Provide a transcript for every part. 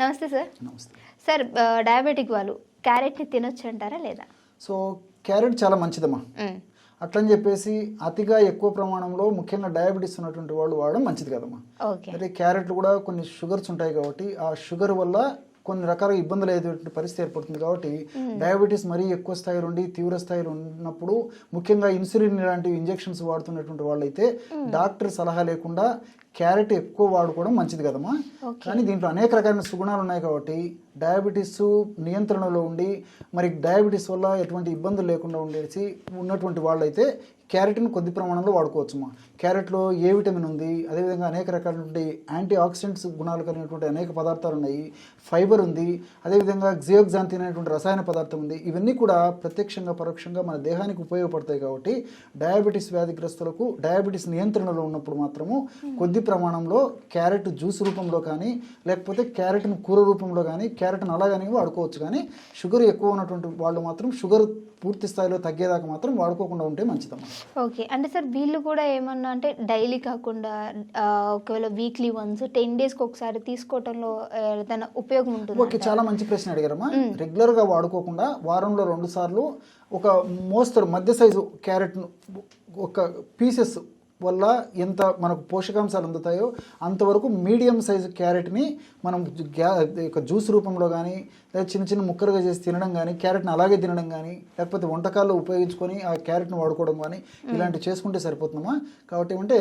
నమస్తే సార్. నమస్తే. Sir diabetic వాళ్ళు క్యారెట్ని తినొచ్చు అంటారా లేదా? సో క్యారెట్ చాలా మంచిదమ్మా. మ్మ్. అట్లని చెప్పేసి అతిగా ఎక్కువ ప్రమాణంలో ముఖ్యంగా డయాబెటీస్ ఉన్నటువంటి వాళ్ళు వాడడం మంచిది కదమ్మా. అయితే క్యారెట్లు కూడా కొన్ని షుగర్స్ ఉంటాయి కాబట్టి ఆ షుగర్ వల్ల కొన్ని రకాల ఇబ్బందులు అయ్యేటువంటి పరిస్థితి ఏర్పడుతుంది కాబట్టి డయాబెటీస్ మరీ ఎక్కువ స్థాయిలో ఉండి తీవ్ర స్థాయిలో ఉన్నప్పుడు ముఖ్యంగా ఇన్సులిన్ ఇలాంటి ఇంజెక్షన్స్ వాడుతున్నటువంటి వాళ్ళైతే డాక్టర్ సలహా లేకుండా క్యారెట్ ఎక్కువ వాడుకోవడం మంచిది కదమ్మా. కానీ దీంట్లో అనేక రకాలైన సుగుణాలు ఉన్నాయి కాబట్టి డయాబెటీస్ నియంత్రణలో ఉండి మరి డయాబెటీస్ వల్ల ఎటువంటి ఇబ్బందులు లేకుండా ఉండేసి ఉన్నటువంటి వాళ్ళైతే క్యారెట్ని కొద్ది ప్రమాణంలో వాడుకోవచ్చుమా. క్యారెట్లో ఏ విటమిన్ ఉంది అదేవిధంగా అనేక రకాలైనటువంటి యాంటీ ఆక్సిడెంట్స్ గుణాలు కలిగినటువంటి అనేక పదార్థాలు ఉన్నాయి ఫైబర్ ఉంది అదేవిధంగా జియోగ్జాంతిన్ అనేటువంటి రసాయన పదార్థం ఉంది. ఇవన్నీ కూడా ప్రత్యక్షంగా పరోక్షంగా మన దేహానికి ఉపయోగపడతాయి కాబట్టి డయాబెటీస్ వ్యాధిగ్రస్తులకు డయాబెటీస్ నియంత్రణలో ఉన్నప్పుడు మాత్రము కొద్ది ప్రమాణంలో క్యారెట్ జ్యూస్ రూపంలో కానీ లేకపోతే క్యారెట్ను కూర రూపంలో కానీ క్యారెట్ను అలాగని వాడుకోవచ్చు. కానీ షుగర్ ఎక్కువ ఉన్నటువంటి వాళ్ళు మాత్రం షుగర్ పూర్తి స్థాయిలో తగ్గేదాకా మాత్రం వాడుకోకుండా ఉంటే మంచిదమ్మా. ఓకే. అంటే సార్ వీళ్ళు కూడా ఏమన్నా అంటే డైలీ కాకుండా ఒకవేళ వీక్లీ వన్స్ టెన్ డేస్కి ఒకసారి తీసుకోవటంలో ఏదైనా ఉపయోగం ఉంటుంది ఓకే చాలా మంచి ప్రశ్న అడిగారమ్మా. రెగ్యులర్గా వాడుకోకుండా వారంలో రెండు సార్లు ఒక మోస్తరు మధ్య సైజు క్యారెట్ ఒక పీసెస్ వల్ల ఎంత మనకు పోషకాంశాలు అందుతాయో అంతవరకు మీడియం సైజు క్యారెట్ని మనం గ్యా జ్యూస్ రూపంలో కానీ లేదా చిన్న చిన్న ముక్కలుగా చేసి తినడం కానీ క్యారెట్ని అలాగే తినడం కానీ లేకపోతే వంటకాల్లో ఉపయోగించుకొని ఆ క్యారెట్ని వాడుకోవడం కానీ ఇలాంటివి చేసుకుంటే సరిపోతుందమ్మా. కాబట్టి అంటే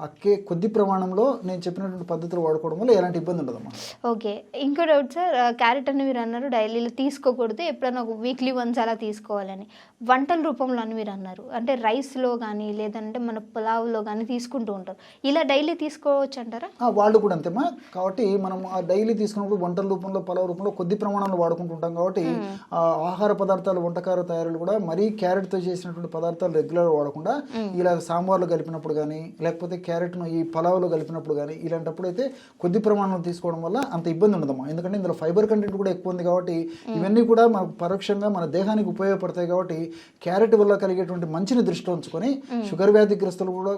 అక్కే కొద్ది ప్రమాణంలో నేను చెప్పినటువంటి పద్ధతులు వాడుకోవడం వల్ల ఎలాంటి ఇబ్బంది ఉండదమ్మా. ఓకే. ఇంకో డౌట్ సార్ క్యారెట్ అని మీరు అన్నారు డైలీలో తీసుకోకూడదు ఎప్పుడైనా ఒక వీక్లీ వన్స్ అలా తీసుకోవాలని. వంటల రూపంలో అని మీరు అన్నారు. అంటే రైస్లో కానీ లేదంటే మన పులావ్లో కానీ తీసుకుంటూ ఉంటారు. ఇలా డైలీ తీసుకోవచ్చు అంటారా ఆ, వాళ్ళు కూడా అంతేమా? కాబట్టి మనం ఆ డైలీ తీసుకున్నప్పుడు వంటల రూపంలో పలావ్ రూపంలో కొద్ది ప్రమాణంలో వాడుకుంటుంటాం కాబట్టి ఆహార పదార్థాలు వంటకాల తయారీలు కూడా మరీ క్యారెట్తో చేసినటువంటి పదార్థాలు రెగ్యులర్ వాడకుండా ఇలా సాంబార్లో కలిపినప్పుడు కానీ లేకపోతే క్యారెట్ను ఈ పలావ్లో కలిపినప్పుడు కానీ ఇలాంటప్పుడు అయితే కొద్ది ప్రమాణంలో తీసుకోవడం వల్ల అంత ఇబ్బంది ఉండదమ్మా. ఎందుకంటే ఇందులో ఫైబర్ కంటెంట్ కూడా ఎక్కువ ఉంది కాబట్టి ఇవన్నీ కూడా మనకు పరోక్షంగా మన దేహానికి ఉపయోగపడతాయి కాబట్టి క్యారెట్ వల్ల కలిగేటువంటి మంచిని దృష్టిలో ఉంచుకొని షుగర్ వ్యాధిగ్రస్తులు కూడా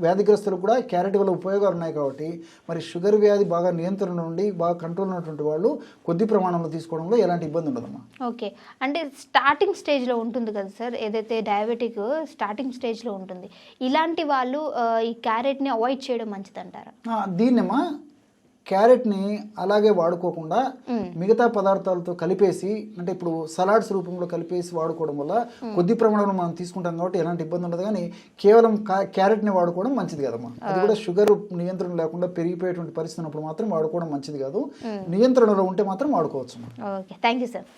వ్యాధిగ్రస్తులకు కూడా క్యారెట్ వల్ల ఉపయోగాలు ఉన్నాయి కాబట్టి మరి షుగర్ వ్యాధి బాగా నియంత్రణ నుండి బాగా కంట్రోల్ ఉన్నటువంటి వాళ్ళు కొద్ది ప్రమాణంలో తీసుకోవడంలో ఎలాంటి ఇబ్బంది ఉండదమ్మా. ఓకే. అంటే స్టార్టింగ్ స్టేజ్లో ఉంటుంది కదా సార్ ఏదైతే డయాబెటిక్ స్టార్టింగ్ స్టేజ్లో ఉంటుంది ఇలాంటి వాళ్ళు ఈ క్యారెట్ని అవాయిడ్ చేయడం మంచిదంటారా? ఆ, దీన్నమ్మా క్యారెట్ని అలాగే వాడుకోకుండా మిగతా పదార్థాలతో కలిపేసి అంటే ఇప్పుడు సలాడ్స్ రూపంలో కలిపేసి వాడుకోవడం వల్ల కొద్ది ప్రమాణంలో మనం తీసుకుంటాం కాబట్టి ఎలాంటి ఇబ్బంది ఉండదు. కానీ కేవలం క్యారెట్ని వాడుకోవడం మంచిది కదమ్మా. అది కూడా షుగర్ నియంత్రణ లేకుండా పెరిగిపోయేటువంటి పరిస్థితి ఉన్నప్పుడు మాత్రం వాడుకోవడం మంచిది కాదు. నియంత్రణలో ఉంటే మాత్రం వాడుకోవచ్చు థ్యాంక్ యూ సార్.